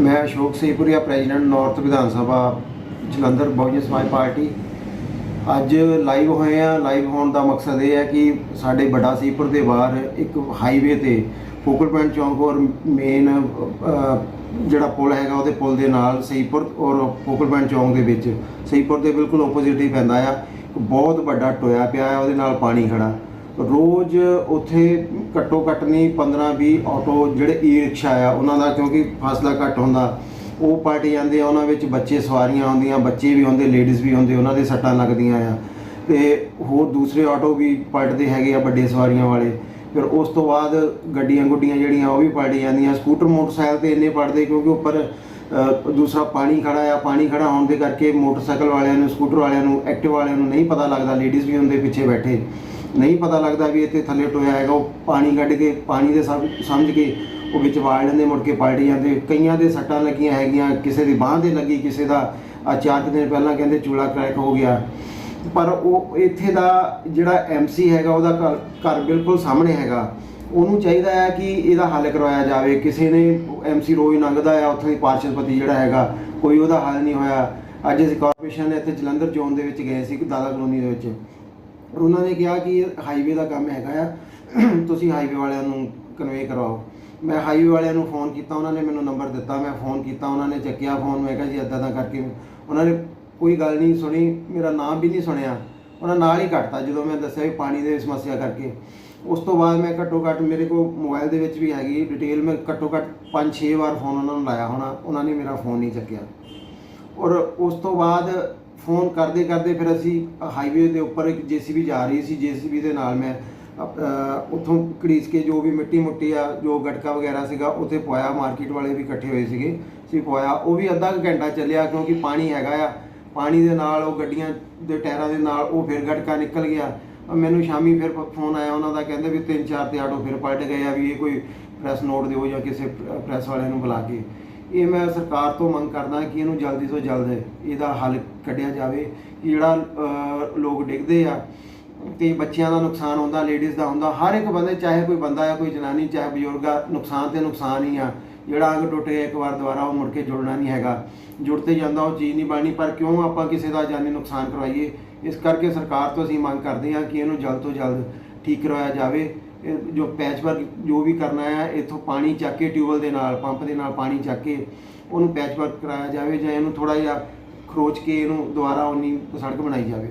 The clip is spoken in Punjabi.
ਮੈਂ ਅਸ਼ੋਕ ਸੇਪੁਰੀਆ, ਪ੍ਰੈਜ਼ੀਡੈਂਟ ਨਾਰਥ ਵਿਧਾਨ ਸਭਾ, ਜਲੰਧਰ ਬਹੁਜਨ ਸਮਾਜ ਪਾਰਟੀ। ਅੱਜ ਲਾਈਵ ਹੋਏ ਆ। ਲਾਈਵ ਹੋਣ ਦਾ ਮਕਸਦ ਇਹ ਹੈ ਕਿ ਸਾਡੇ ਵੱਡਾ ਸੀਪੁਰ ਦੇ ਬਾਹਰ ਇੱਕ ਹਾਈਵੇ ਤੇ ਫੋਕਲ ਪੁਆਇੰਟ ਚੌਂਕ ਔਰ ਮੇਨ ਜਿਹੜਾ ਪੁਲ ਹੈਗਾ ਉਹਦੇ ਪੁਲ ਦੇ ਨਾਲ ਸਹੀਪੁਰ ਔਰ ਫੋਕਲ ਪੁਆਇੰਟ ਚੌਂਕ ਦੇ ਵਿੱਚ। ਸਹੀਪੁਰ ਦੇ ਬਿਲਕੁਲ ਆਪੋਜ਼ਿਟ ਹੀ ਪੈਂਦਾ ਆ। ਬਹੁਤ ਵੱਡਾ ਟੋਇਆ ਪਿਆ ਹੈ ਉਹਦੇ ਨਾਲ ਪਾਣੀ ਖੜਾ ਰੋਜ਼ ਉੱਥੇ ਘੱਟੋ ਘੱਟ ਨਹੀਂ 15 20 ਆਟੋ ਜਿਹੜੇ ਈ ਰਿਕਸ਼ਾ ਆ, ਉਹਨਾਂ ਦਾ ਕਿਉਂਕਿ ਫਾਸਲਾ ਘੱਟ ਹੁੰਦਾ, ਉਹ ਪਲਟ ਜਾਂਦੇ ਆ, ਉਹਨਾਂ ਵਿੱਚ ਬੱਚੇ ਸਵਾਰੀਆਂ ਆਉਂਦੀਆਂ, ਬੱਚੇ ਵੀ ਹੁੰਦੇ ਲੇਡੀਜ਼ ਵੀ ਹੁੰਦੇ ਉਹਨਾਂ ਦੇ ਸੱਟਾਂ ਲੱਗਦੀਆਂ ਆ। ਤੇ ਹੋਰ ਦੂਸਰੇ ਆਟੋ ਵੀ ਪਲਟਦੇ ਹੈਗੇ ਆ ਵੱਡੇ ਸਵਾਰੀਆਂ ਵਾਲੇ। ਫਿਰ ਉਸ ਤੋਂ ਬਾਅਦ ਗੱਡੀਆਂ ਗੁੱਡੀਆਂ ਜਿਹੜੀਆਂ, ਉਹ ਵੀ ਪਲਟ ਜਾਂਦੀਆਂ। ਸਕੂਟਰ, ਮੋਟਰਸਾਈਕਲ ਤੇ ਇੰਨੇ ਪਲਟਦੇ ਕਿਉਂਕਿ ਉੱਪਰ ਦੂਸਰਾ ਪਾਣੀ ਖੜਾ ਆ, ਪਾਣੀ ਖੜਾ ਹੋਣ ਦੇ ਕਰਕੇ ਮੋਟਰਸਾਈਕਲ ਵਾਲਿਆਂ ਨੂੰ, ਸਕੂਟਰ ਵਾਲਿਆਂ ਨੂੰ ਐਕਟਿਵ ਵਾਲਿਆਂ ਨੂੰ ਨਹੀਂ ਪਤਾ ਲੱਗਦਾ ਲੇਡੀਜ਼ ਵੀ ਹੁੰਦੇ ਪਿੱਛੇ ਬੈਠੇ। ਨਹੀਂ ਪਤਾ ਲੱਗਦਾ ਵੀ ਇੱਥੇ ਥੱਲੇ ਟੋਇਆ ਹੈਗਾ, ਉਹ ਪਾਣੀ ਕੱਢ ਕੇ, ਪਾਣੀ ਦੇ ਸਭ ਸਮਝ ਕੇ ਉਹ ਵਿੱਚ ਵਾੜ ਲੈਂਦੇ, ਮੁੜ ਕੇ ਪਲਟ ਜਾਂਦੇ। ਕਈਆਂ ਦੇ ਸੱਟਾਂ ਲੱਗੀਆਂ ਹੈਗੀਆਂ, ਕਿਸੇ ਦੀ ਬਾਹ 'ਤੇ ਲੱਗੀ, ਕਿਸੇ ਦਾ ਆ ਚਾਰ ਕੁ ਦਿਨ ਪਹਿਲਾਂ ਕਹਿੰਦੇ ਚੂਲਾ ਕਰੈਕ ਹੋ ਗਿਆ। ਪਰ ਉਹ ਇੱਥੇ ਦਾ ਜਿਹੜਾ ਐਮਸੀ ਹੈਗਾ, ਉਹਦਾ ਘਰ ਘਰ ਬਿਲਕੁਲ ਸਾਹਮਣੇ ਹੈਗਾ। ਉਹਨੂੰ ਚਾਹੀਦਾ ਹੈ ਕਿ ਇਹਦਾ ਹੱਲ ਕਰਵਾਇਆ ਜਾਵੇ। ਕਿਸੇ ਨੇ ਐਮਸੀ ਰੋਜ਼ ਲੰਘਦਾ ਆ, ਉੱਥੇ ਦੀ ਪਾਰਸ਼ਦਪਤੀ ਜਿਹੜਾ ਹੈਗਾ, ਕੋਈ ਉਹਦਾ ਹੱਲ ਨਹੀਂ ਹੋਇਆ। ਅੱਜ ਅਸੀਂ ਕਾਰਪੋਰੇਸ਼ਨ ਨੇ ਇੱਥੇ ਜਲੰਧਰ ਜ਼ੋਨ ਦੇ ਵਿੱਚ ਗਏ ਸੀ, ਦਾਦਾ ਕਲੋਨੀ ਦੇ ਵਿੱਚ। ਉਹਨਾਂ ਨੇ ਕਿਹਾ ਕਿ ਹਾਈਵੇ ਦਾ ਕੰਮ ਹੈਗਾ ਆ। ਤੁਸੀਂ ਹਾਈਵੇ ਵਾਲਿਆਂ ਨੂੰ ਕਨਵੇ ਕਰਵਾਓ। ਮੈਂ ਹਾਈਵੇ ਵਾਲਿਆਂ ਨੂੰ ਫੋਨ ਕੀਤਾ, ਉਹਨਾਂ ਨੇ ਮੈਨੂੰ ਨੰਬਰ ਦਿੱਤਾ। ਮੈਂ ਫੋਨ ਕੀਤਾ, ਉਹਨਾਂ ਨੇ ਚੱਕਿਆ ਫੋਨ ਮੈਂ ਕਿਹਾ ਜੀ ਅੱਦਾ ਦਾ ਕਰਕੇ ਉਹਨਾਂ ਨੇ ਕੋਈ ਗੱਲ ਨਹੀਂ ਸੁਣੀ। ਮੇਰਾ ਨਾਮ ਵੀ ਨਹੀਂ ਸੁਣਿਆ। ਉਹਨਾਂ ਨਾਲ ਹੀ ਕੱਟਤਾ ਜਦੋਂ ਮੈਂ ਦੱਸਿਆ ਵੀ ਪਾਣੀ ਦੀ ਸਮੱਸਿਆ ਕਰਕੇ। ਉਸ ਤੋਂ ਬਾਅਦ ਮੈਂ ਘੱਟੋ ਘੱਟ ਮੇਰੇ ਕੋਲ ਮੋਬਾਈਲ ਦੇ ਵਿੱਚ ਵੀ ਹੈਗੀ ਡਿਟੇਲ ਮੈਂ ਘੱਟੋ ਘੱਟ 5-6 ਵਾਰ ਫੋਨ ਉਹਨਾਂ ਨੂੰ ਲਾਇਆ ਹੋਣਾ, ਉਹਨਾਂ ਨੇ ਮੇਰਾ ਫੋਨ ਨਹੀਂ ਚੱਕਿਆ। ਔਰ ਉਸ ਤੋਂ ਬਾਅਦ ਫੋਨ ਕਰਦੇ ਕਰਦੇ ਫਿਰ ਅਸੀਂ ਹਾਈਵੇ ਦੇ ਉੱਪਰ ਇੱਕ ਜੀਸੀਬੀ ਜਾ ਰਹੀ ਸੀ, ਜੀਸੀਬੀ ਦੇ ਨਾਲ ਮੈਂ ਉੱਥੋਂ ਘੜੀਸ ਕੇ ਜੋ ਵੀ ਮਿੱਟੀ ਮੁੱਟੀ ਆ, ਜੋ ਗਟਕਾ ਵਗੈਰਾ ਸੀਗਾ, ਉੱਥੇ ਪਵਾਇਆ ਮਾਰਕੀਟ ਵਾਲੇ ਵੀ ਇਕੱਠੇ ਹੋਏ ਸੀਗੇ ਸੀ ਪਵਾਇਆ ਉਹ ਵੀ ਅੱਧਾ ਕੁ ਘੰਟਾ ਚੱਲਿਆ ਕਿਉਂਕਿ ਪਾਣੀ ਹੈਗਾ ਆ, ਪਾਣੀ ਦੇ ਨਾਲ ਉਹ ਗੱਡੀਆਂ ਦੇ ਟਾਇਰਾਂ ਦੇ ਨਾਲ ਉਹ ਫਿਰ ਗਟਕਾ ਨਿਕਲ ਗਿਆ। ਮੈਨੂੰ ਸ਼ਾਮੀ ਫਿਰ ਫੋਨ ਆਇਆ, ਉਹਨਾਂ ਦਾ ਕਹਿੰਦੇ ਵੀ ਤਿੰਨ ਚਾਰ ਤੇ ਆਟੋ ਫਿਰ ਪਲਟ ਗਏ ਆ ਵੀ ਇਹ ਕੋਈ ਪ੍ਰੈਸ ਨੋਟ ਦਿਓ ਜਾਂ ਕਿਸੇ ਪ੍ਰੈਸ ਵਾਲੇ ਨੂੰ ਬੁਲਾ ਕੇ। ਇਹ ਮੈਂ ਸਰਕਾਰ ਤੋਂ ਮੰਗ ਕਰਦਾ ਕਿ ਇਹਨੂੰ ਜਲਦੀ ਤੋਂ ਜਲਦ ਇਹਦਾ ਹੱਲ ਕੱਢਿਆ ਜਾਵੇ ਕਿ ਜਿਹੜਾ ਲੋਕ ਡਿੱਗਦੇ ਆ ਤੇ ਬੱਚਿਆਂ ਦਾ ਨੁਕਸਾਨ ਹੁੰਦਾ ਲੇਡੀਜ਼ ਦਾ ਹੁੰਦਾ, ਹਰ ਇੱਕ ਬੰਦੇ, ਚਾਹੇ ਕੋਈ ਬੰਦਾ ਆ, ਕੋਈ ਜਨਾਨੀ, ਚਾਹੇ ਬਜ਼ੁਰਗ ਆ, ਨੁਕਸਾਨ ਤੇ ਨੁਕਸਾਨ ਹੀ ਆ। ਜਿਹੜਾ ਅੰਗ ਟੁੱਟ ਗਿਆ ਇੱਕ ਵਾਰ ਦੁਬਾਰਾ ਉਹ ਮੁੜ ਕੇ ਜੁੜਨਾ ਨਹੀਂ ਹੈਗਾ। ਜੁੜਤੇ ਜਾਂਦਾ, ਉਹ ਚੀਜ਼ ਨਹੀਂ ਬਣਨੀ, ਪਰ ਕਿਉਂ ਆਪਾਂ ਕਿਸੇ ਦਾ ਜਾਨੀ ਨੁਕਸਾਨ ਕਰਵਾਈਏ? ਇਸ ਕਰਕੇ ਸਰਕਾਰ ਤੋਂ ਅਸੀਂ ਮੰਗ ਕਰਦੇ ਹਾਂ ਕਿ ਇਹਨੂੰ ਜਲਦ ਤੋਂ ਜਲਦ ਠੀਕ ਕਰਵਾਇਆ ਜਾਵੇ। ਇਹ ਜੋ ਪੈਚ ਵਰਕ ਜੋ ਵੀ ਕਰਨਾ ਹੈ, ਇਥੋਂ ਪਾਣੀ ਚੱਕ ਕੇ ਟਿਊਬਲ ਦੇ ਨਾਲ, ਪੰਪ ਦੇ ਨਾਲ ਪਾਣੀ ਚੱਕ ਕੇ ਉਹਨੂੰ ਪੈਚ ਵਰਕ ਕਰਾਇਆ ਜਾਵੇ ਜਾਂ ਇਹਨੂੰ ਥੋੜਾ ਜਿਹਾ ਖਰੋਚ ਕੇ ਇਹਨੂੰ ਦੁਬਾਰਾ ਉਨੀ ਸੜਕ ਬਣਾਈ ਜਾਵੇ।